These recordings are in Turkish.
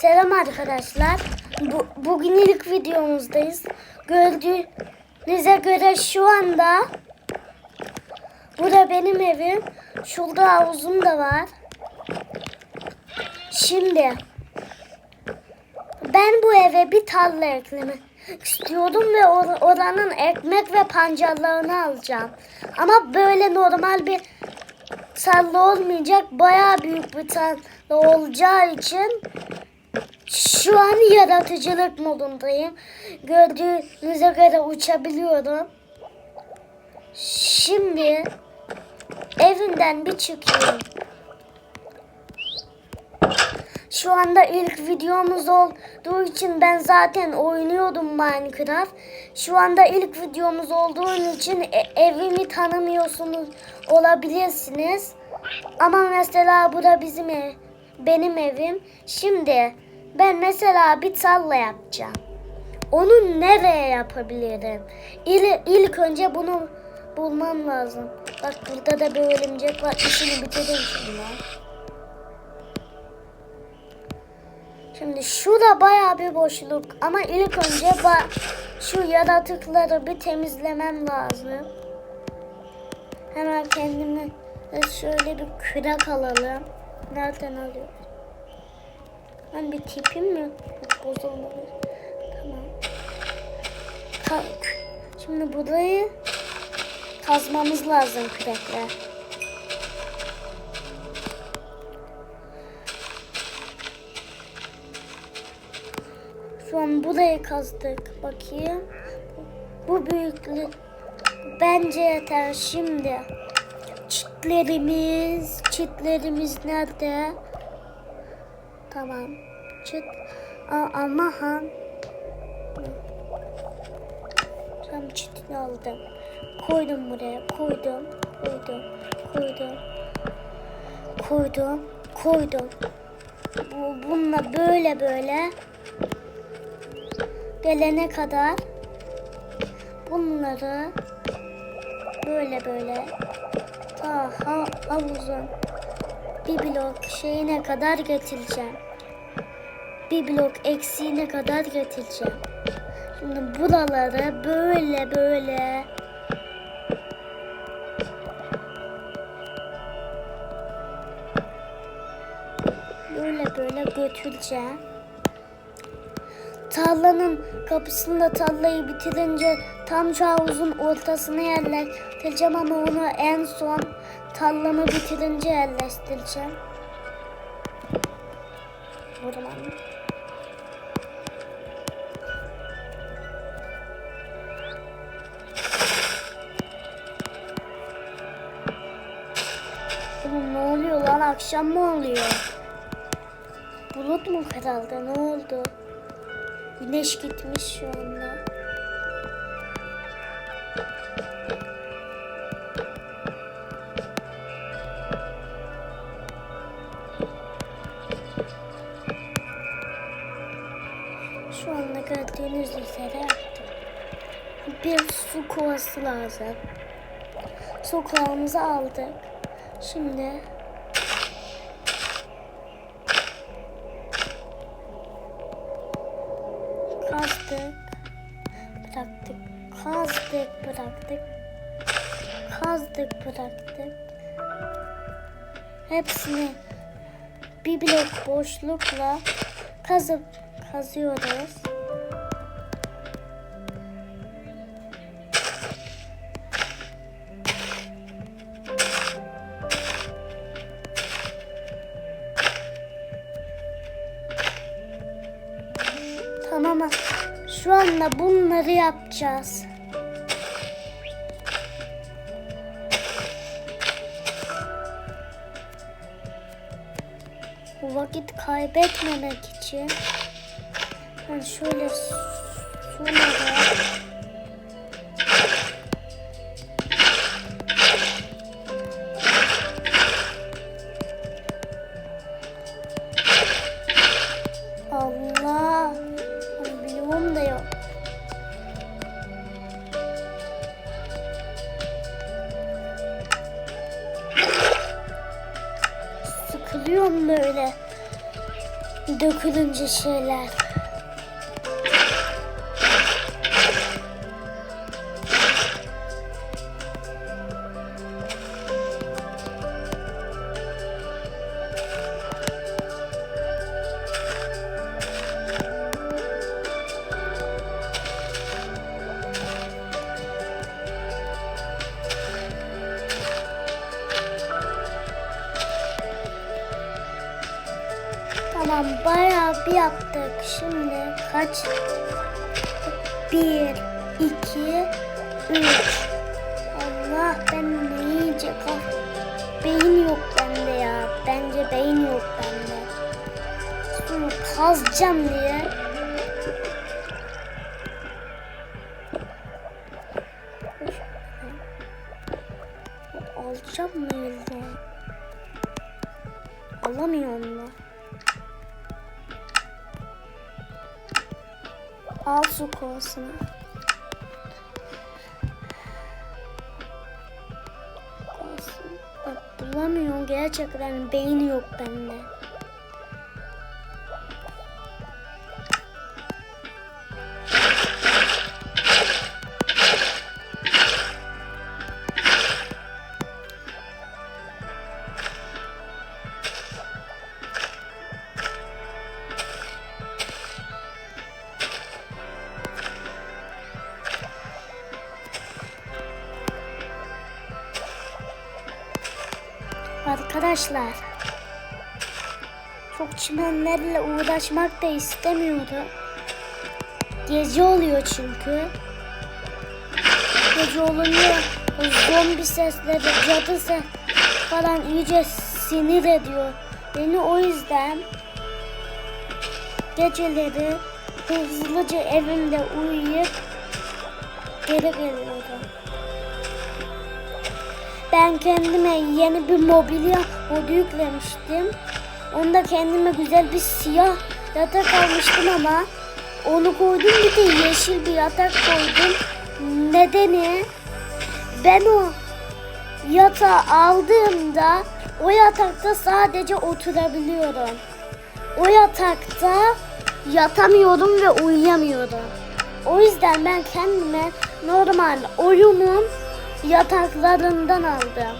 Selam arkadaşlar. Bu, bugün ilk videomuzdayız. Gördüğünüze göre şu anda burada benim evim. Şurada havuzum da var. Şimdi ben bu eve bir tarla eklemek istiyorum ve or- oranın ekmek ve pancarlarını alacağım. Ama böyle normal bir tarla olmayacak. Bayağı büyük bir tarla olacağı için şu an yaratıcılık modundayım. Gördüğünüze göre uçabiliyorum. Şimdi evinden bir çıkayım. Şu anda ilk videomuz olduğu için ben zaten oynuyordum Minecraft. Şu anda ilk videomuz olduğu için e- evimi tanımıyorsunuz olabilirsiniz. Ama mesela bu da bizim ev, benim evim. Şimdi ben mesela bir tarla yapacağım. Onu nereye yapabilirim? İl, ilk önce bunu bulmam lazım. Bak burada da bir örümcek var. İşini bitireyim şimdi. Şimdi şurada bayağı bir boşluk ama ilk önce şu yaratıkları bir temizlemem lazım. Hemen kendime şöyle bir kürek alalım. Nereden alıyoruz? Ben bir tipim mi? Yok, Bozulmadı. Tamam. Ka- Şimdi burayı kazmamız lazım kürekle. Şu an burayı kazdık. Bakayım. Bu büyüklük bence yeter. Şimdi çitlerimiz, çitlerimiz nerede? Tamam. Çıt. Ama han. Tam çitini aldım. Koydum buraya. Koydum. Koydum. Koydum. Koydum. Koydum. Bu, bununla böyle böyle gelene kadar bunları böyle böyle daha havuzun bir blok şeyine kadar getireceğim. Bir blok eksiğine kadar getireceğim. Şimdi buraları böyle böyle böyle böyle götüreceğim. Tarlanın kapısında tarlayı bitirince tam havuzun ortasına yerleştireceğim ama onu en son tarlamı bitirince yerleştireceğim. Buradan. Akşam mı oluyor? Bulut mu karaldı ne oldu? Güneş gitmiş şu anda. Şu anda gördüğünüz üzere. Bir su kovası lazım. Su kovamızı aldık. Şimdi kazdık, bıraktık, kazdık, bıraktık. Hepsini bir blok boşlukla kazıp kazıyoruz. Tamam. Şu anda bunları yapacağız. Bu vakit kaybetmemek için. Ben şöyle sonra Dökülünce şeyler. Şimdi kaç? Bir, iki, üç. Allah ben ne yiyecek? Beyin yok bende ya. Bence beyin yok bende. Şunu kazacağım diye. Al su kovasını. Bulamıyorum gerçekten beyni yok bende. Arkadaşlar çok çimenlerle uğraşmak da istemiyorum. Gece oluyor çünkü. Gece olunca o zombi sesleri, cadı ses falan iyice sinir ediyor. Beni o yüzden geceleri hızlıca evimde uyuyup geri geliyorum. Ben kendime yeni bir mobilya modu yüklemiştim. Onda kendime güzel bir siyah yatak almıştım ama onu koydum bir de yeşil bir yatak koydum. Nedeni ben o yatağı aldığımda o yatakta sadece oturabiliyorum. O yatakta yatamıyorum ve uyuyamıyorum. O yüzden ben kendime normal oyunun yataklarından aldım.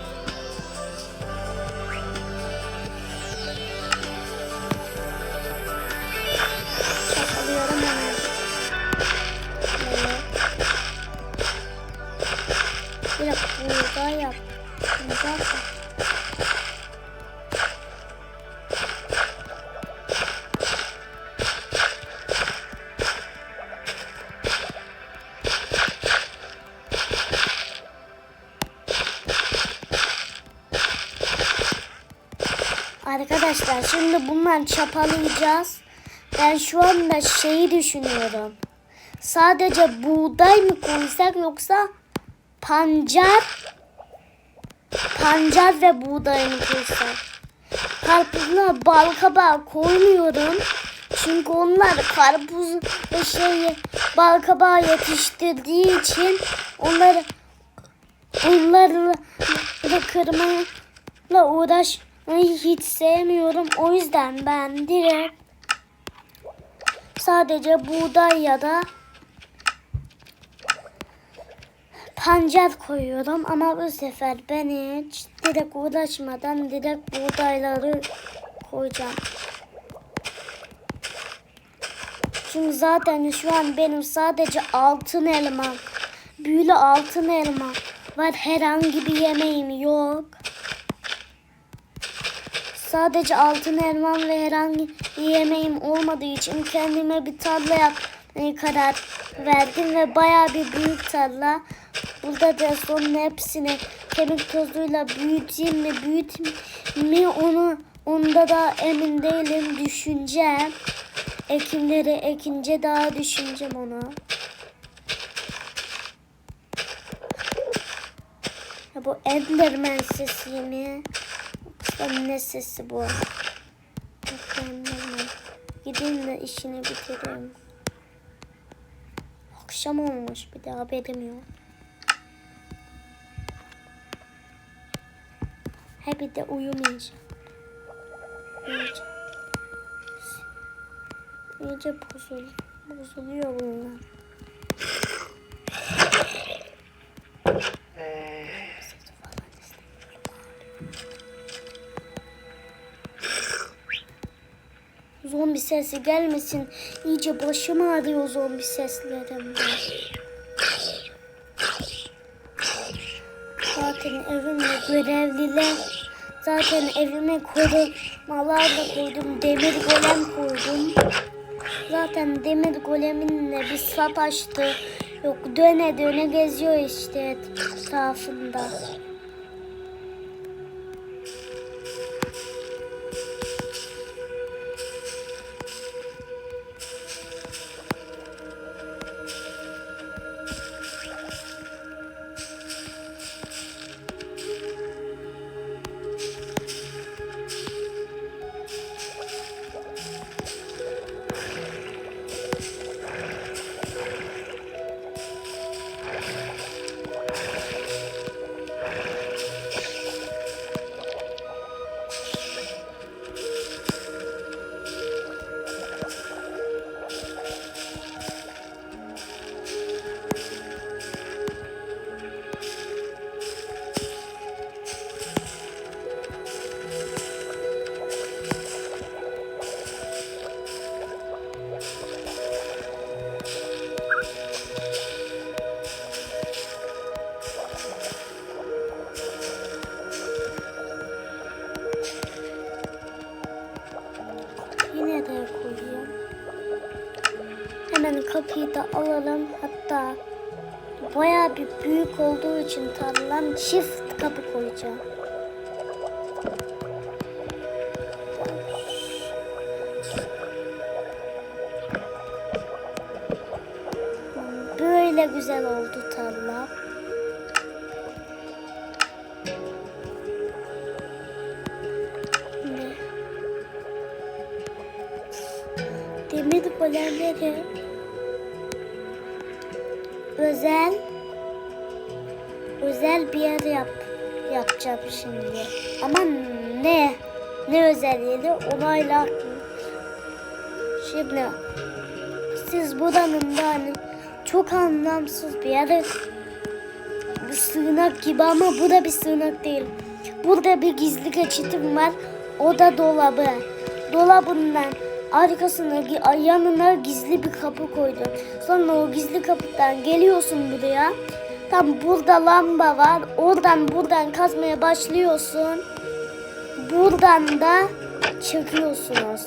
Bir de buğday yap. Buğday yap. Arkadaşlar şimdi bundan çapalayacağız. Ben şu anda şeyi düşünüyorum. Sadece buğday mı koysak yoksa pancar pancar ve buğday mı koysak? Karpuzla bal kabağı koymuyorum. Çünkü onlar karpuz ve şeyi bal kabağı yetiştirdiği için onları onlarla kırmayla uğraşmayı hiç sevmiyorum. O yüzden ben direkt sadece buğday ya da pancar koyuyorum ama bu sefer ben hiç direkt uğraşmadan direkt buğdayları koyacağım. Çünkü zaten şu an benim sadece altın elma, büyülü altın elma var. Herhangi bir yemeğim yok. Sadece altın elmam ve herhangi bir yemeğim olmadığı için kendime bir tarla yapmaya karar verdim ve bayağı bir büyük tarla. Burada da sonun hepsini kemik tozuyla büyüteyim mi büyüteyim mi onu onda da emin değilim düşüneceğim. Ekinleri ekince daha düşüneceğim onu. Ya bu Enderman sesi mi? Yoksa ne sesi bu? Enderman. Gideyim de işini bitireyim. Akşam olmuş bir de haberim yok. He bir de uyumayacağım. Uyuyacağım. iyice bozul, bozuluyor bunlar. Zombi sesi gelmesin. İyice başım ağrıyor zombi seslerinden. Zaten evimde görevliler. Zaten evime korumalar da koydum. Demir golem koydum. Zaten demir goleminle bir sataştı. Yok döne döne geziyor işte etrafında. Kapıyı da alalım. Hatta bayağı bir büyük olduğu için tarlam çift kapı koyacağım. Böyle güzel oldu tarla. Demir golemleri özel özel bir yer yap yapacağım şimdi. Ama ne? Ne özel yeri? Olayla Şimdi siz buranın da hani çok anlamsız bir yer. Bir sığınak gibi ama bu da bir sığınak değil. Burada bir gizli geçitim var. O da dolabı. Dolabından arkasına yanına gizli bir kapı koydum. Sonra o gizli kapıdan geliyorsun buraya. Tam burada lamba var. Oradan buradan kazmaya başlıyorsun. Buradan da çıkıyorsunuz.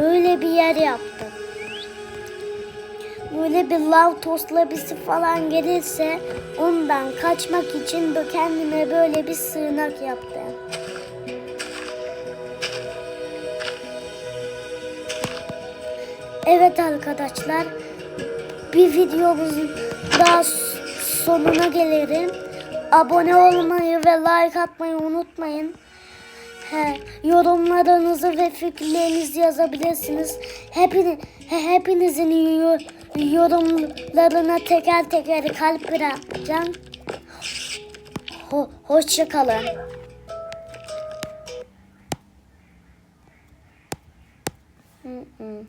Öyle bir yer yaptım. Böyle bir lav toslabisi falan gelirse ondan kaçmak için de kendime böyle bir sığınak yaptım. Evet arkadaşlar bir videomuzun daha sonuna gelirim. Abone olmayı ve like atmayı unutmayın. He, yorumlarınızı ve fikirlerinizi yazabilirsiniz. Hepini, hepinizin yorumlarına teker teker kalp bırakacağım. Ho, hoşçakalın. Mm-mm.